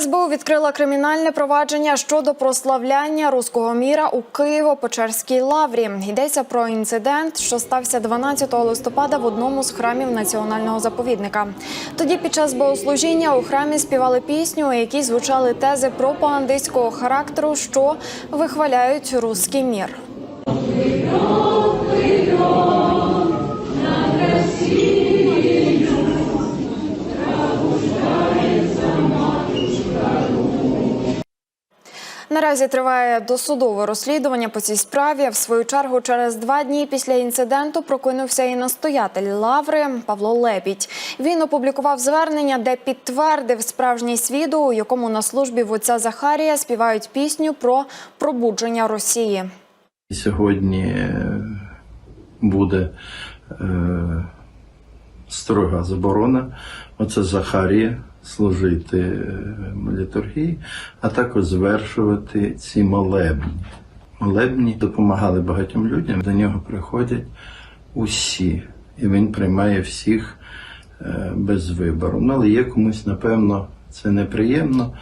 СБУ відкрила кримінальне провадження щодо прославляння руського міра у Києво-Печерській лаврі. Йдеться про інцидент, що стався 12 листопада в одному з храмів національного заповідника. Тоді під час богослужіння у храмі співали пісню, у якій звучали тези пропагандистського характеру, що вихваляють руський мір. Наразі триває досудове розслідування по цій справі. В свою чергу, через два дні після інциденту прокинувся і настоятель лаври Павло Лебідь. Він опублікував звернення, де підтвердив справжність відео, у якому на службі в отця Захарія співають пісню про пробудження Росії. Сьогодні е, буде е, строга заборона. Оце Захарія служити е, літургії, а також звершувати ці молебні. Молебні допомагали багатьом людям. До нього приходять усі, і він приймає всіх е, без вибору. Ну, але є комусь, напевно, це неприємно.